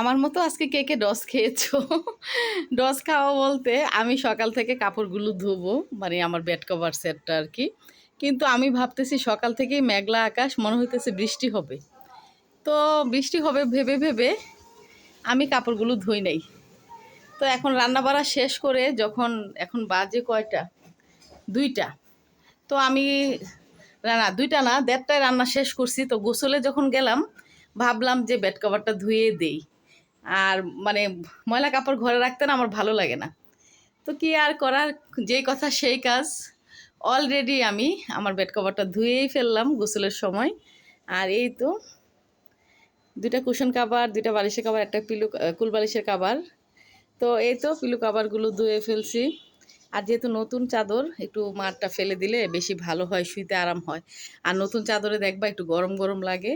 আমার মতো আজকে কে কে ডস খেয়েছো? ডস খাওয়া বলতে আমি সকাল থেকে কাপড়গুলো ধুবো মানে আমার বেড কভার সেটটা আর কি কিন্তু আমি ভাবতেছি সকাল থেকেই মেঘলা আকাশ, মনে হইতেছে বৃষ্টি হবে। তো বৃষ্টি হবে ভেবে ভেবে আমি কাপড়গুলো ধুই নাই। তো এখন রান্না বাড়া শেষ করে যখন এখন বাজে কয়টা? দুইটা। তো আমি না দুইটা না, দেড়টায় রান্না শেষ করছি। তো গোসলে যখন গেলাম, ভাবলাম যে বেড কভারটা ধুয়ে দেই। আর মানে ময়লা কাপড় ঘরে রাখতে না আমার ভালো লাগে না। তো কি আর করার? যেই কথা সেই কাজ। অলরেডি আমি আমার বেড কভারটা ধুয়েই ফেললাম গোসলের সময়। আর এই তো দুটা কুশন কাবার দুটা বালিশের কাবার একটা পিলু কুল বালিশের কাবার তো এই তো পিলু কাবারগুলো ধুয়ে ফেলছি। আর যেহেতু নতুন চাদর, একটু মারটা ফেলে দিলে বেশি ভালো হয়, শুইতে আরাম হয়। আর নতুন চাদরে দেখবা একটু গরম গরম লাগে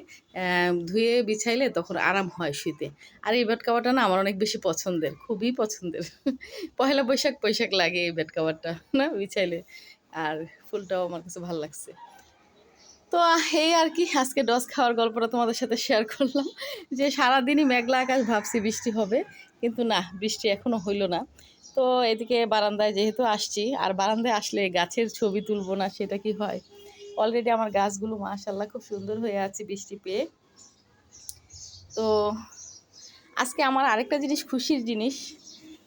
ধুয়ে বিছাইলে তখন আরাম হয় শুইতে। আর এই বেড কাভারটা না আমার অনেক বেশি পছন্দের, খুবই পছন্দের। পয়লা বৈশাখ বৈশাখ লাগে এই বেড কাভারটা না? বিছাইলে। আর ফুলটাও আমার কাছে ভালো লাগছে। তো এই আর কি, আজকে ডস খাওয়ার গল্পটা তোমাদের সাথে শেয়ার করলাম। যে সারাদিনই মেঘলা আকাশ ভাবছি বৃষ্টি হবে, কিন্তু না, বৃষ্টি এখনও হইল না। তো এদিকে বারান্দায় যেহেতু আসছি, আর বারান্দায় আসলে গাছের ছবি তুলবো না, সেটা কি হয়? অলরেডি আমার গাছগুলো মাশাল্লাহ খুব সুন্দর হয়ে আছে বৃষ্টি পেয়ে। তো আজকে আমার আরেকটা জিনিস খুশির জিনিস।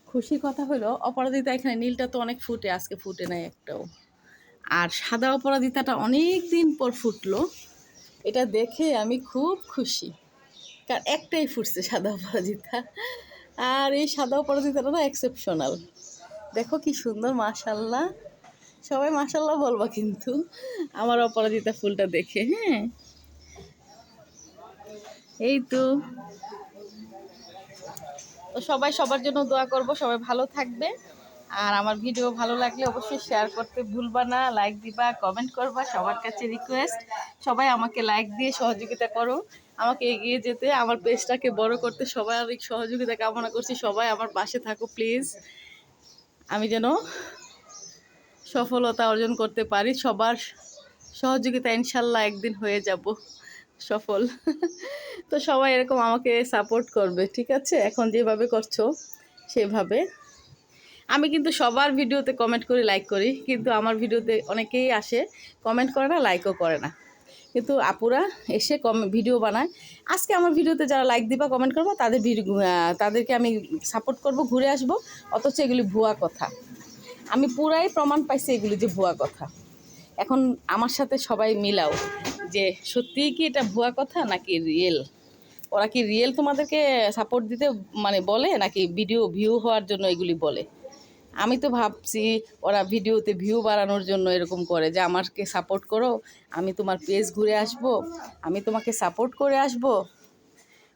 খুশির কথা হলো, অপরাজিতা এখানে নীলটা তো অনেক ফুটে, আজকে ফুটে নাই একটাও। আর সাদা অপরাজিতাটা অনেক দিন পর ফুটলো। এটা দেখে আমি খুব খুশি। কারণ একটাই ফুটছে সাদা অপরাজিতা। আর এই সাদা অপরাজিতাটা না এক্সেপশনাল দেখো কি সুন্দর, মাশাল্লাহ। সবাই মাশাল্লাহ বলবা কিন্তু, আমার অপরাজিতা ফুলটা দেখে হ্যাঁ? এই তো। তো সবাই সবার জন্য দোয়া করব, সবাই ভালো থাকবে। আর আমার ভিডিও ভালো লাগলে অবশ্যই শেয়ার করতে ভুলবা না লাইক দিবা কমেন্ট করবা, সবার কাছে রিকোয়েস্ট সবাই আমাকে লাইক দিয়ে সহযোগিতা করো। আমাকে এগিয়ে যেতে, আমার পেজটাকে বড় করতে সবাই অনেক সহযোগিতা কামনা করছি, সবাই আমার পাশে থাকো প্লিজ। আমি যেন সফলতা অর্জন করতে পারি, সবার সহযোগিতা ইনশাল্লাহ একদিন হয়ে যাব, সফল। তো সবাই এরকম আমাকে সাপোর্ট করবে, ঠিক আছে? এখন যেভাবে করছ, সেভাবে। আমি কিন্তু সবার ভিডিওতে কমেন্ট করি লাইক করি, কিন্তু আমার ভিডিওতে অনেকেই আসে কমেন্ট করে না লাইকও করে না। কিন্তু আপুরা এসে কম, ভিডিও বানায়। আজকে আমার ভিডিওতে যারা লাইক দিবা কমেন্ট করব, তাদের ভিডিও তাদেরকে আমি সাপোর্ট করব, ঘুরে আসব। অথচ এগুলি ভুয়া কথা। আমি পুরাই প্রমাণ পাইছি এগুলি যে ভুয়া কথা। এখন আমার সাথে সবাই মিলাও যে সত্যিই কি এটা ভুয়া কথা নাকি রিয়েল ওরা কি রিয়েল তোমাদেরকে সাপোর্ট দিতে মানে বলে নাকি ভিডিও ভিউ হওয়ার জন্য এগুলি বলে? আমি তো ভাবছি ওরা ভিডিওতে ভিউ বাড়ানোর জন্য এরকম করে যে আমাকে সাপোর্ট করো, আমি তোমার পেজ ঘুরে আসব, আমি তোমাকে সাপোর্ট করে আসব।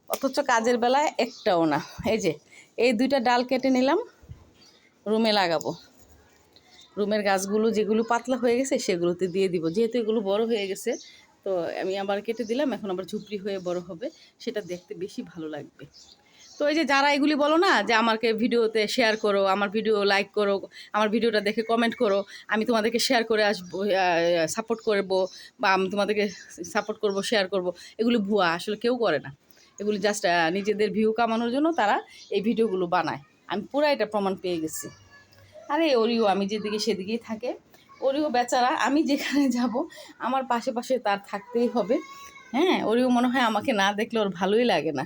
অথচ কাজের বেলায় একটাও না। এই যে, এই দুইটা ডাল কেটে নিলাম, রুমে লাগাবো। রুমের গাছগুলো যেগুলো পাতলা হয়ে গেছে, সেগুলোতে দিয়ে দিব। যেহেতু এগুলো বড় হয়ে গেছে, তো আমি আবার কেটে দিলাম, এখন আবার ঝুপড়ি হয়ে বড় হবে, সেটা দেখতে বেশি ভালো লাগবে। তো এই যে যারা এগুলি বলো না যে আমাকে ভিডিওতে শেয়ার করো, আমার ভিডিও লাইক করো, আমার ভিডিওটা দেখে কমেন্ট করো, আমি তোমাদেরকে শেয়ার করে আসব সাপোর্ট করব বা আমি তোমাদেরকে সাপোর্ট করব শেয়ার করব, এগুলি ভুয়া, আসলে কেউ করে না। এগুলি জাস্ট নিজেদের ভিউ কামানোর জন্য তারা এই ভিডিওগুলো বানায়। আমি পুরো এটা প্রমাণ পেয়ে গেছি। আরে ওরিও, আমি যেদিকে সেদিকেই থাকে। ওরিও বেচারা, আমি যেখানে যাব, আমার পাশে পাশে তার থাকতেই হবে। হ্যাঁ ওরিও মনে হয় আমাকে না দেখলে ওর ভালোই লাগে না।